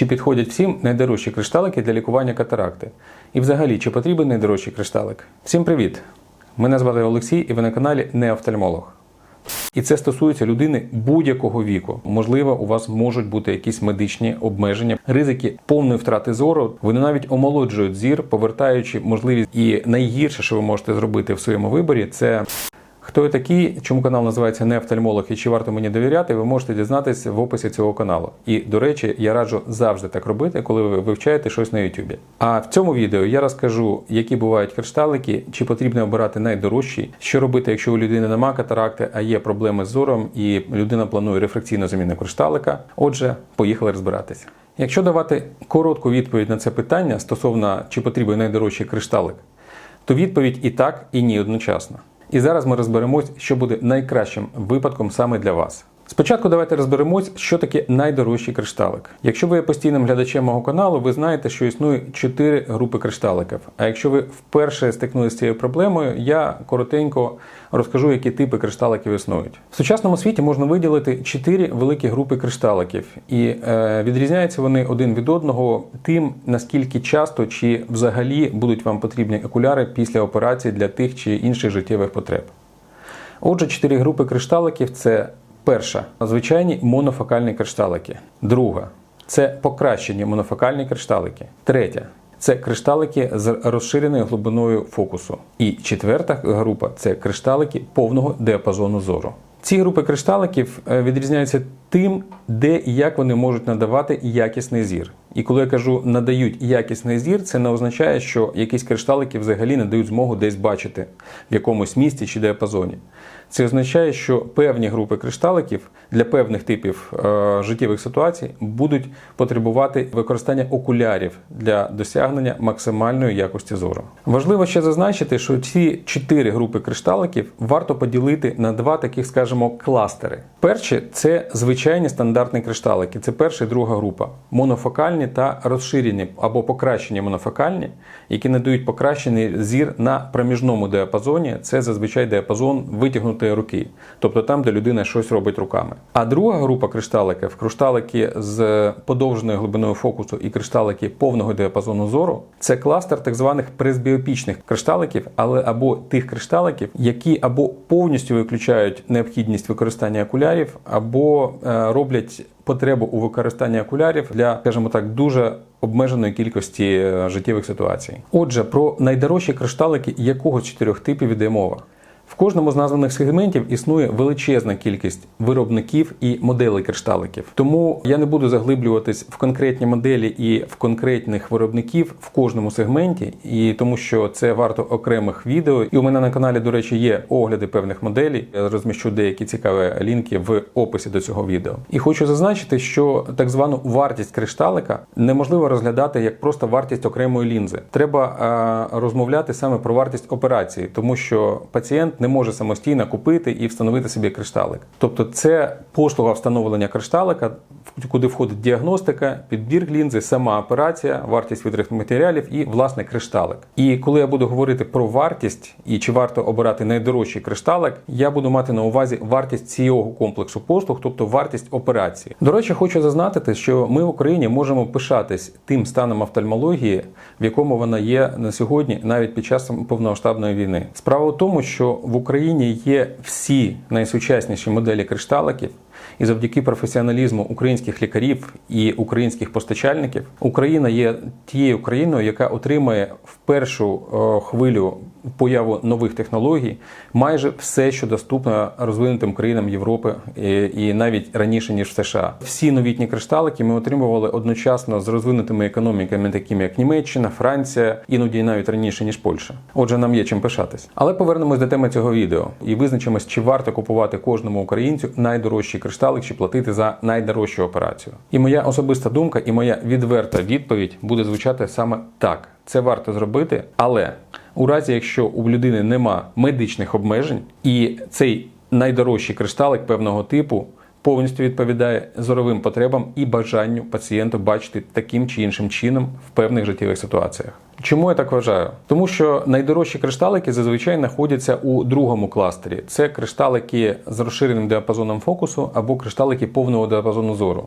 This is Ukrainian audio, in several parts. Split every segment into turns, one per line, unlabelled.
Чи підходять всім найдорожчі кришталики для лікування катаракти? І взагалі, чи потрібен найдорожчий кришталик? Всім привіт! Мене звати Олексій і ви на каналі Неофтальмолог. І це стосується людини будь-якого віку. Можливо, у вас можуть бути якісь медичні обмеження, ризики повної втрати зору. Вони навіть омолоджують зір, повертаючи можливість. І найгірше, що ви можете зробити в своєму виборі, це хто я такий, чому канал називається Неофтальмолог і чи варто мені довіряти, ви можете дізнатися в описі цього каналу. І до речі, я раджу завжди так робити, коли ви вивчаєте щось на YouTube. А в цьому відео я розкажу, які бувають кришталики, чи потрібно обирати найдорожчий, що робити, якщо у людини нема катаракти, а є проблеми з зором, і людина планує рефракційну заміну кришталика. Отже, поїхали розбиратися. Якщо давати коротку відповідь на це питання стосовно чи потрібен найдорожчий кришталик, то відповідь і так, і ні одночасно. І зараз ми розберемось, що буде найкращим випадком саме для вас. Спочатку давайте розберемось, що таке найдорожчий кришталик. Якщо ви є постійним глядачем мого каналу, ви знаєте, що існує чотири групи кришталиків. А якщо ви вперше стикнулися з цією проблемою, я коротенько розкажу, які типи кришталиків існують. В сучасному світі можна виділити чотири великі групи кришталиків, і е, відрізняються вони один від одного тим, наскільки часто чи взагалі будуть вам потрібні окуляри після операції для тих чи інших життєвих потреб. Отже, чотири групи кришталиків це перша звичайні монофокальні кришталики. Друга це покращені монофокальні кришталики. Третя це кришталики з розширеною глибиною фокусу. І четверта група це кришталики повного діапазону зору. Ці групи кришталиків е, відрізняються тим, де і як вони можуть надавати якісний зір. І коли я кажу надають якісний зір, це не означає, що якісь кришталики взагалі не дають змогу десь бачити в якомусь місці чи діапазоні. Це означає, що певні групи кришталиків для певних типів е, життєвих ситуацій будуть потребувати використання окулярів для досягнення максимальної якості зору. Важливо ще зазначити, що ці чотири групи кришталиків варто поділити на два таких, скажімо, кластери. Перші це звичайні стандартні кришталики. Це перша і друга група. Монофокальні та розширені або покращені монофокальні, які надають покращений зір на проміжному діапазоні. Це зазвичай діапазон витягнутої руки, тобто там, де людина щось робить руками. А друга група кришталиків кришталики з подовженою глибиною фокусу і кришталики повного діапазону зору це кластер так званих пресбіопічних кришталиків, але або тих кришталиків, які або повністю виключають необхідність використання окулярів, або е, роблять потребу у використанні окулярів для, скажімо так, дуже обмеженої кількості е, життєвих ситуацій. Отже, про найдорожчі кришталики якого з чотирьох типів іде мова. В кожному з названих сегментів існує величезна кількість виробників і моделей кришталиків. Тому я не буду заглиблюватись в конкретні моделі і в конкретних виробників в кожному сегменті, і тому що це варто окремих відео. І у мене на каналі, до речі, є огляди певних моделей. Я розміщу деякі цікаві лінки в описі до цього відео. І хочу зазначити, що так звану вартість кришталика неможливо розглядати як просто вартість окремої лінзи. Треба а, розмовляти саме про вартість операції, тому що пацієнт не може самостійно купити і встановити собі кришталик. Тобто, це послуга встановлення кришталика, куди входить діагностика, підбір лінзи, сама операція, вартість витратних матеріалів і власне кришталик. І коли я буду говорити про вартість і чи варто обирати найдорожчий кришталик, я буду мати на увазі вартість цього комплексу послуг, тобто вартість операції. До речі, хочу зазначити, що ми в Україні можемо пишатись тим станом офтальмології, в якому вона є на сьогодні, навіть під час повномасштабної війни. Справа в тому, що в Україні є всі найсучасніші моделі кришталиків, і завдяки професіоналізму українських лікарів і українських постачальників Україна є тією країною, яка отримає в першу е, хвилю появу нових технологій майже все, що доступно розвинутим країнам Європи і, і навіть раніше ніж в США. Всі новітні кришталики ми отримували одночасно з розвинутими економіками, такими як Німеччина, Франція, іноді навіть раніше ніж Польща. Отже, нам є чим пишатись. Але повернемось до теми цього відео і визначимось, чи варто купувати кожному українцю найдорожчий кришталик, чи платити за найдорожчу операцію. І моя особиста думка, і моя відверта відповідь буде звучати саме так: це варто зробити, але у разі, якщо у людини нема медичних обмежень, і цей найдорожчий кришталик певного типу повністю відповідає зоровим потребам і бажанню пацієнта бачити таким чи іншим чином в певних життєвих ситуаціях. Чому я так вважаю? Тому що найдорожчі кришталики зазвичай знаходяться у другому кластері. Це кришталики з розширеним діапазоном фокусу або кришталики повного діапазону зору.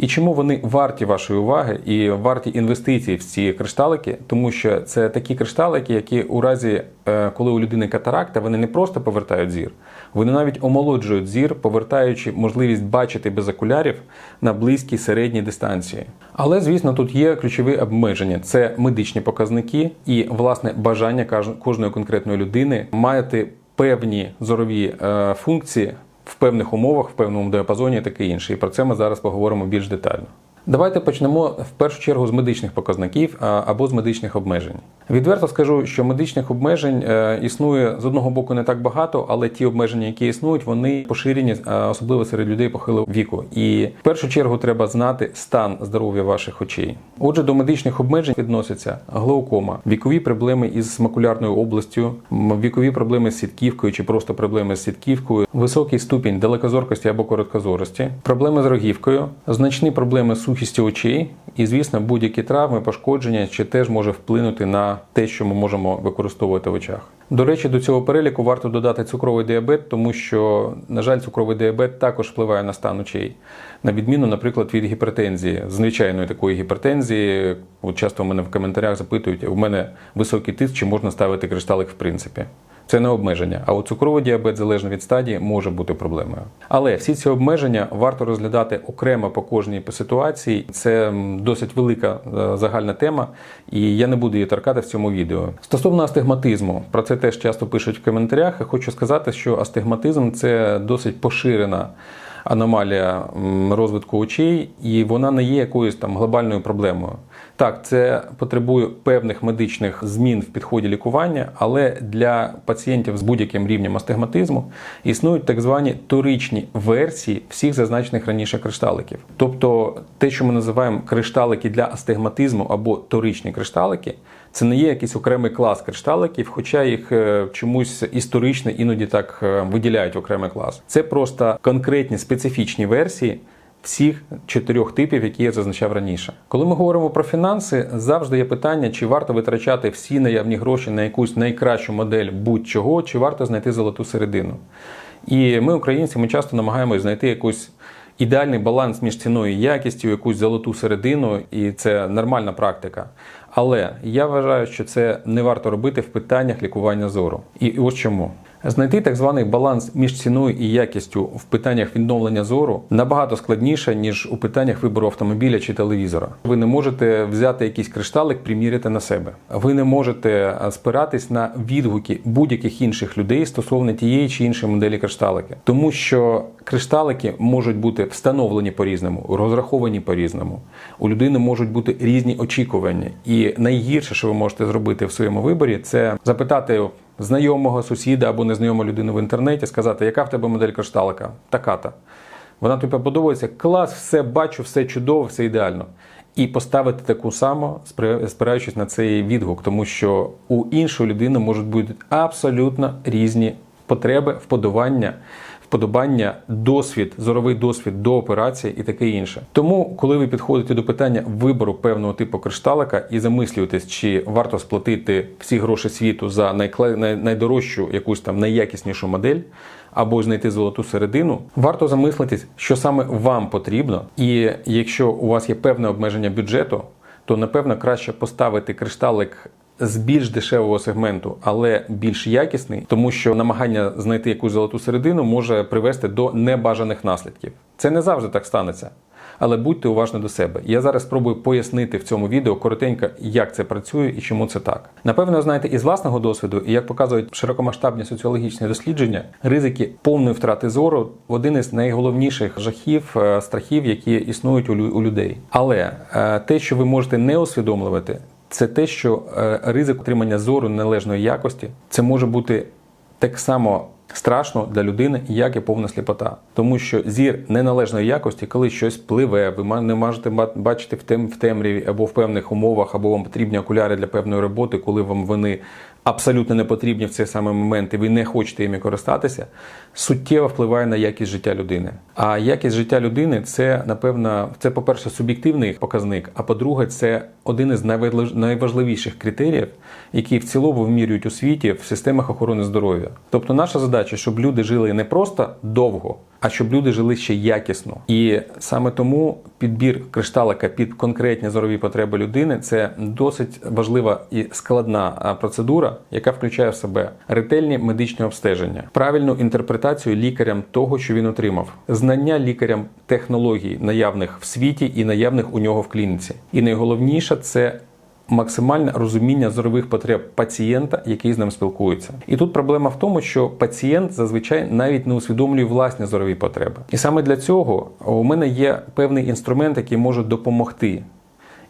І чому вони варті вашої уваги і варті інвестицій в ці кришталики? Тому що це такі кришталики, які у разі, е, коли у людини катаракта, вони не просто повертають зір, вони навіть омолоджують зір, повертаючи можливість бачити без окулярів на близькій середній дистанції. Але звісно, тут є ключові обмеження: це медичні показники і власне бажання кожної конкретної людини мати певні зорові е, функції в певних умовах, в певному діапазоні таке інше. І про це ми зараз поговоримо більш детально. Давайте почнемо в першу чергу з медичних показників або з медичних обмежень. Відверто скажу, що медичних обмежень е, існує з одного боку не так багато, але ті обмеження, які існують, вони поширені, е, особливо серед людей похилого віку. І в першу чергу треба знати стан здоров'я ваших очей. Отже, до медичних обмежень відносяться глаукома, вікові проблеми із макулярною областю, вікові проблеми з сітківкою чи просто проблеми з сітківкою, високий ступінь далекозоркості або короткозорості, проблеми з рогівкою, значні проблеми з сухістю очей, і, звісно, будь-які травми, пошкодження чи теж може вплинути на те, що ми можемо використовувати в очах. До речі, до цього переліку варто додати цукровий діабет, тому що, на жаль, цукровий діабет також впливає на стан очей, на відміну, наприклад, від гіпертензії, звичайної такої гіпертензії. От часто мене в коментарях запитують, у мене високий тиск, чи можна ставити кришталик в принципі. Це не обмеження. А от цукровий діабет, залежно від стадії, може бути проблемою. Але всі ці обмеження варто розглядати окремо по кожній ситуації. Це досить велика е, загальна тема, і я не буду її торкати в цьому відео. Стосовно астигматизму, про це теж часто пишуть в коментарях. Я хочу сказати, що астигматизм це досить поширена. Аномалія розвитку очей, і вона не є якоюсь там глобальною проблемою. Так, це потребує певних медичних змін в підході лікування, але для пацієнтів з будь-яким рівнем астигматизму існують так звані торичні версії всіх зазначених раніше кришталиків. Тобто те, що ми називаємо кришталики для астигматизму або торичні кришталики, це не є якийсь окремий клас кришталиків, хоча їх е, чомусь історично іноді так е, виділяють окремий клас. Це просто конкретні специфічні версії всіх чотирьох типів, які я зазначав раніше. Коли ми говоримо про фінанси, завжди є питання, чи варто витрачати всі наявні гроші на якусь найкращу модель будь-чого, чи варто знайти золоту середину. І ми, українці, ми часто намагаємось знайти якусь. Ідеальний баланс між ціною і якістю, якусь золоту середину, і це нормальна практика. Але я вважаю, що це не варто робити в питаннях лікування зору. І ось чому. Знайти так званий баланс між ціною і якістю в питаннях відновлення зору набагато складніше, ніж у питаннях вибору автомобіля чи телевізора. Ви не можете взяти якийсь кришталик, приміряти на себе. Ви не можете спиратись на відгуки будь-яких інших людей стосовно тієї чи іншої моделі кришталики, тому що кришталики можуть бути встановлені по-різному, розраховані по-різному. У людини можуть бути різні очікування, і найгірше, що ви можете зробити в своєму виборі, це запитати знайомого сусіда або незнайому людину в інтернеті, сказати, яка в тебе модель кришталика? Така-та. Вона тобі подобається, клас, все бачу, все чудово, все ідеально. І поставити таку саму, спираючись на цей відгук, тому що у іншої людини можуть бути абсолютно різні потреби, вподобання, вподобання, досвід, зоровий досвід до операції і таке інше. Тому, коли ви підходите до питання вибору певного типу кришталика і замислюєтесь, чи варто сплатити всі гроші світу за найдорожчу якусь там найякіснішу модель. Або знайти золоту середину, варто замислитись, що саме вам потрібно, і якщо у вас є певне обмеження бюджету, то напевно краще поставити кришталик з більш дешевого сегменту, але більш якісний, тому що намагання знайти якусь золоту середину може привести до небажаних наслідків. Це не завжди так станеться. Але будьте уважні до себе. Я зараз спробую пояснити в цьому відео коротенько, як це працює і чому це так. Напевно, знаєте із власного досвіду, і як показують широкомасштабні соціологічні дослідження, ризики повної втрати зору один із найголовніших жахів, е, страхів, які існують у лю- у людей. Але е, те, що ви можете не усвідомлювати, це те, що е, ризик отримання зору належної якості, це може бути так само страшно для людини, як і повна сліпота. Тому що зір неналежної якості, коли щось пливе, ви не можете ба- бачити в темряві або в певних умовах, або вам потрібні окуляри для певної роботи, коли вам вони абсолютно не потрібні в цей самий момент, і ви не хочете їми користатися, суттєво впливає на якість життя людини. А якість життя людини це, напевно, це, по-перше, суб'єктивний показник, а по-друге, це один із найважлив- найважливіших критеріїв, які в цілому вимірюють у світі в системах охорони здоров'я. Тобто, наша задача, щоб люди жили не просто довго, а щоб люди жили ще якісно. І саме тому підбір кришталика під конкретні зорові потреби людини це досить важлива і складна процедура, яка включає в себе ретельні медичні обстеження, правильну інтерпретацію лікарям того, що він отримав, знання лікарям технологій, наявних в світі і наявних у нього в клініці. І найголовніше це максимальне розуміння зорових потреб пацієнта, який з ним спілкується. І тут проблема в тому, що пацієнт зазвичай навіть не усвідомлює власні зорові потреби. І саме для цього у мене є певний інструмент, який може допомогти.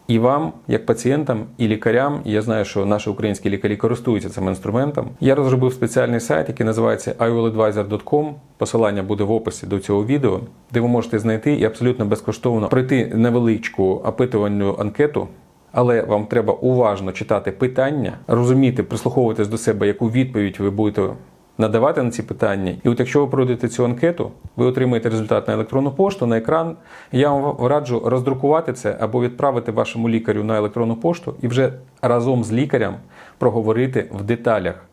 І вам, як пацієнтам, і лікарям, я знаю, що наші українські лікарі користуються цим інструментом. Я розробив спеціальний сайт, який називається iwilladvisor.com. Посилання буде в описі до цього відео, де ви можете знайти і абсолютно безкоштовно пройти невеличку опитувальну анкету. Але вам треба уважно читати питання, розуміти, прислуховуватись до себе, яку відповідь ви будете надавати на ці питання. І от якщо ви пройдете цю анкету, ви отримаєте результат на електронну пошту, на екран. Я вам раджу роздрукувати це або відправити вашому лікарю на електронну пошту і вже разом з лікарем проговорити в деталях,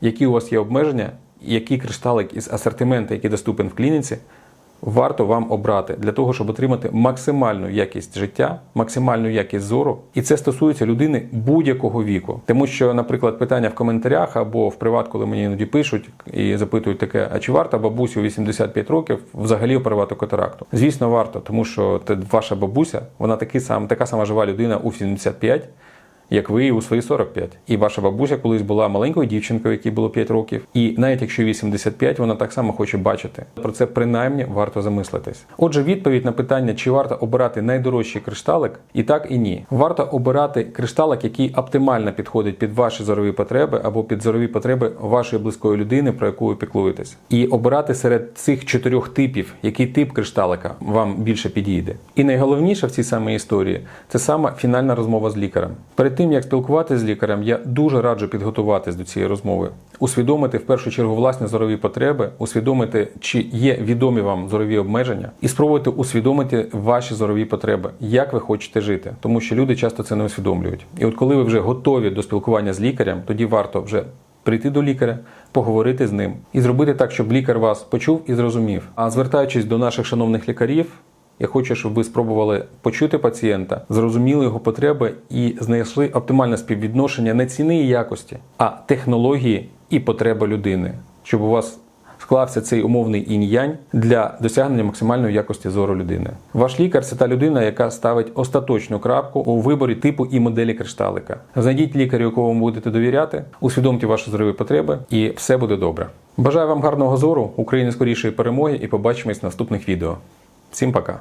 які у вас є обмеження, який кришталик із асортименту, який доступен в клініці, варто вам обрати для того, щоб отримати максимальну якість життя, максимальну якість зору. І це стосується людини будь-якого віку. Тому що, наприклад, питання в коментарях або в приват, коли мені іноді пишуть і запитують таке: а чи варто бабусі у 85 років взагалі оперувати катаракту? Звісно, варто, тому що ваша бабуся, вона такий сам, така сама жива людина у 75, як ви у свої 45. І ваша бабуся колись була маленькою дівчинкою, якій було 5 років. І навіть якщо 85, вона так само хоче бачити. Про це принаймні варто замислитись. Отже, відповідь на питання, чи варто обирати найдорожчий кришталик, і так і ні. Варто обирати кришталик, який оптимально підходить під ваші зорові потреби або під зорові потреби вашої близької людини, про яку ви піклуєтесь. І обирати серед цих чотирьох типів, який тип кришталика вам більше підійде. І найголовніше в цій самій історії це саме фінальна розмова з лікарем. Перед тим як спілкуватися з лікарем, я дуже раджу підготуватись до цієї розмови, усвідомити в першу чергу власні зорові потреби, усвідомити, чи є відомі вам зорові обмеження, і спробувати усвідомити ваші зорові потреби, як ви хочете жити, тому що люди часто це не усвідомлюють. І от коли ви вже готові до спілкування з лікарем, тоді варто вже прийти до лікаря, поговорити з ним і зробити так, щоб лікар вас почув і зрозумів. А звертаючись до наших шановних лікарів. Я хочу, щоб ви спробували почути пацієнта, зрозуміли його потреби і знайшли оптимальне співвідношення не ціни і якості, а технології і потреби людини, щоб у вас склався цей умовний інь-янь для досягнення максимальної якості зору людини. Ваш лікар це та людина, яка ставить остаточну крапку у виборі типу і моделі кришталика. Знайдіть лікаря, якому ви будете довіряти, усвідомте ваші зорові потреби, і все буде добре. Бажаю вам гарного зору, України скорішої перемоги і побачимось в наступних відео. Всім пока!